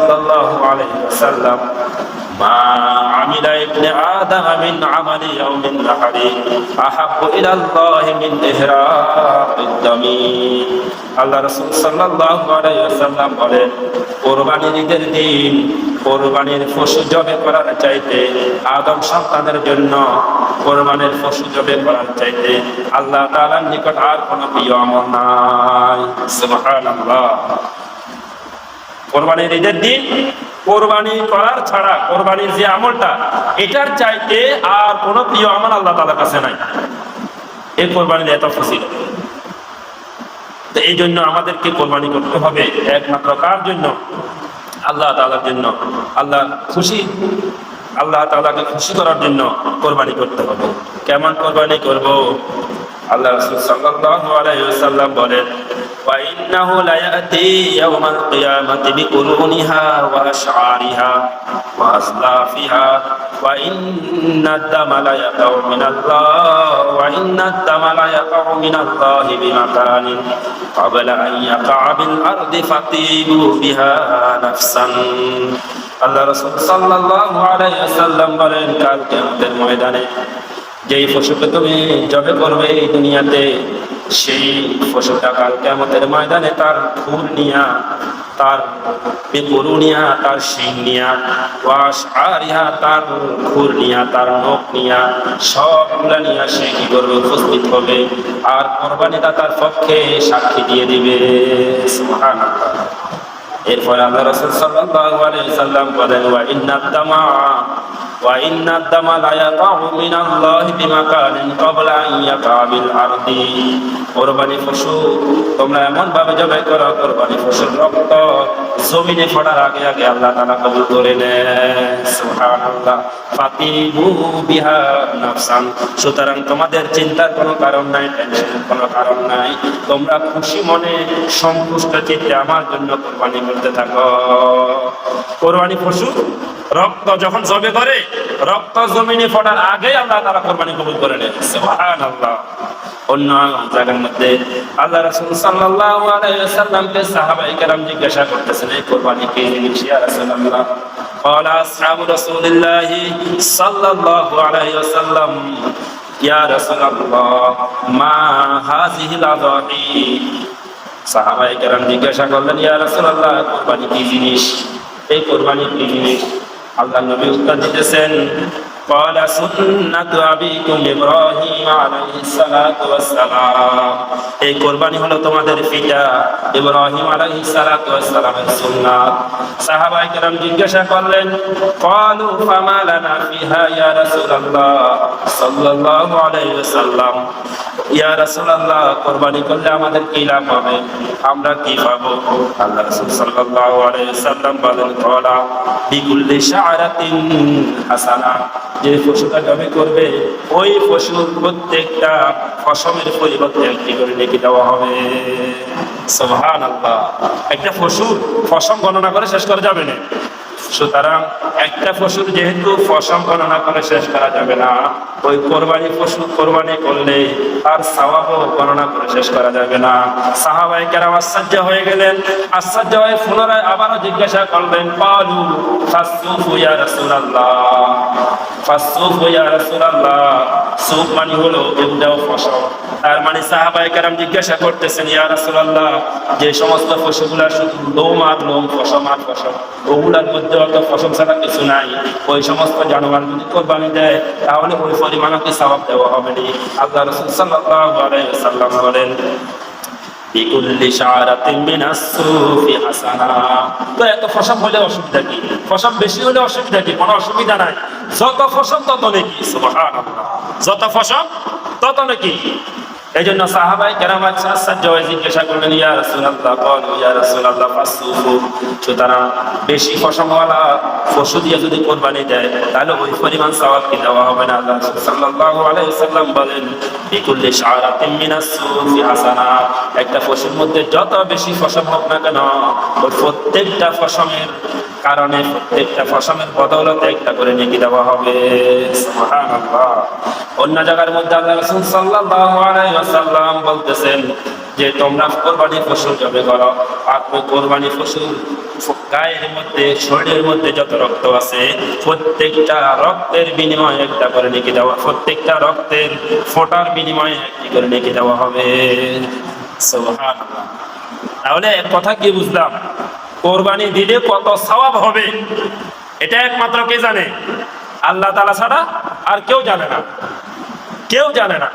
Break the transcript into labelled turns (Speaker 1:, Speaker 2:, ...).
Speaker 1: সাল্লাল্লাহু আলাইহি ওয়াসাল্লাম, মা আমিলা ইবনে আদম মিন আমালি ইয়াউমিন নাহারি, আহাব্বু ইলা আল্লাহ মিন ইহরাকিদ দামি আল্লাহ রাসূল সাল্লাল্লাহু আলাইহি ওয়াসাল্লাম বলেন, কোরবানির ঈদের দিন, কোরবানির পশু জবে করার চাইতে, আদম সন্তানের জন্য কোরবানির পশু জবে করার চাইতে আল্লাহ তাআলার নিকট আর কোনো প্রিয় আমল নাই। সুবহানাল্লাহ। কোরবানির ঈদের দিন কোরবানি করার ছাড়া কোরবানির যে আমলটা, এটার চাইতে আর কোনো প্রিয় আমল আল্লাহ তাআলার কাছে নাই। এই কোরবানির এত ফসিল এই জন্য আমাদেরকে কোরবানি করতে হবে একমাত্র কার জন্য? আল্লাহ তাআলার জন্য। আল্লাহ খুশি, আল্লাহ তাআলাকে খুশি করার জন্য কোরবানি করতে হবে। কেমন কোরবানি করব? আল্লাহ রাসূল বলেন ওয়া আশআরিহা ওয়া আসলাফিহা ওয়া ইন্না আদ-দামা লা ইয়াকাউ মিনাল্লাহ ওয়া ইন্না আদ-দামা লা ইয়াকাউ মিনাল্লাহি বিমাকানিন ক্বাবলা আন ইয়াকা'a বিল আরদি ফাতিবু বিহা নাফসান আল্লাহ রাসূল সাল্লাল্লাহু আলাইহি ওয়াসাল্লাম বলেন, কাল কিয়ামতের ময়দানে যেই পশুকে তুমি জবে করবে এই দুনিয়াতে সেই পশুটা কাল কেমতের ময়দানে তার খুর নিয়া, তার বেগরু নিয়া, তার শিং নিয়া ওয়াস আর ইহা তার খুর নিয়া, তার নখ নিয়া, সবগুলা নিয়া সে কি করবে? উপস্থিত হবে। আর কোরবানিটা তার পক্ষে সাক্ষী দিয়ে দিবে। এরপরে আল্লাহ রাসূল সাল্লাল্লাহু আলাইহি সাল্লাম বলেন, ওয়া ইন্নাদ দামা লা ইয়াকাউ মিনাল্লাহি বিমাকানিন ক্বাবলা আন ইয়াকা বিল আরদি। কুরবানি পশু, তোমরা এমন ভাবে জবাই করো, কুরবানি রক্ত জমিনে পড়ার আগে আগে আল্লাহ কবুল করে নেন। সুতরাং তোমাদের চিন্তার কোনো কারণ নাই কোনো কারণ নাই। তোমরা খুশি মনে সন্তুষ্ট চিত্তে আমার জন্য কোরবানি করতে থাকো। কোরবানি পশু রক্ত যখন জবে করে রক্ত জমিনে ফোটার আগে আল্লাহ তারা কোরবানি কবুল করে নেন সুবহানাল্লাহ অন্য জায়গার মধ্যে আল্লাহ রাসূল সাল্লাল্লাহু আলাইহি ওয়াসাল্লামকে সাহাবায়ে কেরাম জিজ্ঞাসা করতেছেন এই কোরবানি কি জিনিস ইয়া রাসূলুল্লাহ قال أصحاب رسول الله صلى الله عليه وسلم يا رسول الله ما هذه الأضاحي সাহাবায়ে কেরাম জিজ্ঞাসা করলেন ইয়া রাসূলুল্লাহ কোরবানি কি জিনিস এই কোরবানি কি জিনিস আল্লাহ নবী উত্তর দিতেছেন قال سنة أبيكم إبراهيم عليه الصلاة والسلام এই কোরবানি হলো তোমাদের পিতা ইব্রাহিম আলাইহিস সালাতু ওয়াস সালামের সুন্নাত সাহাবায়ে কেরাম জিজ্ঞাসা করলেন ক্বালু ফামা লানা ফিহা ইয়া রাসূলুল্লাহ সাল্লাল্লাহু আলাইহি ওয়াসাল্লাম ইয়া রাসূলুল্লাহ, কোরবানি করলে আমাদের কি লাভ হবে? আমরা কি পাবো? আল্লাহ রাসূল সাল্লাল্লাহু আলাইহি ওয়াসাল্লাম বলেন ক্বালা বিকুল্লি হাসানা। যে পশুটা জবে করবে, ওই পশুর প্রত্যেকটা ফসমের পরিবর্তে একটি করে নেকি দেওয়া হবে। সুবহান আল্লাহ একটা পশুর ফসম গণনা করে শেষ করা যাবে না। সুতরাং একটা পশুর যেহেতু ফসল গণনা করে শেষ করা যাবে না, ওই কোরবানি পশু কোরবানি করলে তার সাওয়াবও গণনা করে শেষ করা যাবে না। সাহাবাই কেরাম আশ্চর্য হয়ে গেলেন। আশ্চর্য হয়ে পুনরায় আবারও জিজ্ঞাসা করলেন পালু ফাসুফু ইয়া রাসূলুল্লাহ। মানে হলো ফসল। মানে জিজ্ঞাসা করতেছেন যে সমস্ত লোম লোম আর ওগুলার মধ্যে ফসল ছাড়া কিছু নাই। ওই সমস্ত জানোয়ার যদি কোরবানি দেয়, তাহলে ওই পরিমাণ কি দেওয়া হবে আল্লাহ রাসূল সাল্লাল্লাহু বলেন এত ফসল হলে অসুবিধা কি? ফসল বেশি হলে অসুবিধা কি? কোনো অসুবিধা নাই। যত ফসল, তত নাকি যত ফসল, তত নাকি। এই জন্য সাহাবাই কেরাম জিজ্ঞাসা করলেন সুতরাং বেশি ফসমওয়ালা পশু দিয়ে যদি কোরবানি দেয়, তাহলে ওই পরিমাণ কি দেওয়া হবে না? বলেন একটা পশুর মধ্যে যত বেশি ফসল হোক না কেন, ওই প্রত্যেকটা ফসমের কারণে প্রত্যেকটা ফসমের বদৌলতে একটা করে নেকি দেওয়া হবে। অন্য জায়গার মধ্যে আল্লাহ রাসূল বলতেছেন যে, তোমরা কোরবানি পশু জবে করো। ওই কোরবানি পশু গায়ের মধ্যে, শরীরের মধ্যে যত রক্ত আছে, প্রত্যেকটা রক্তের বিনিময়ে একটা করে নেকি দেওয়া, প্রত্যেকটা রক্তের ফোটার বিনিময়ে একটি করে নেকি দেওয়া হবে। তাহলে কথা কি বুঝলাম? কোরবানি দিলে কত সওয়াব হবে? এটা একমাত্র কে জানে? আল্লাহ তালা ছাড়া আর কেউ জানে না। কেউ জানে না।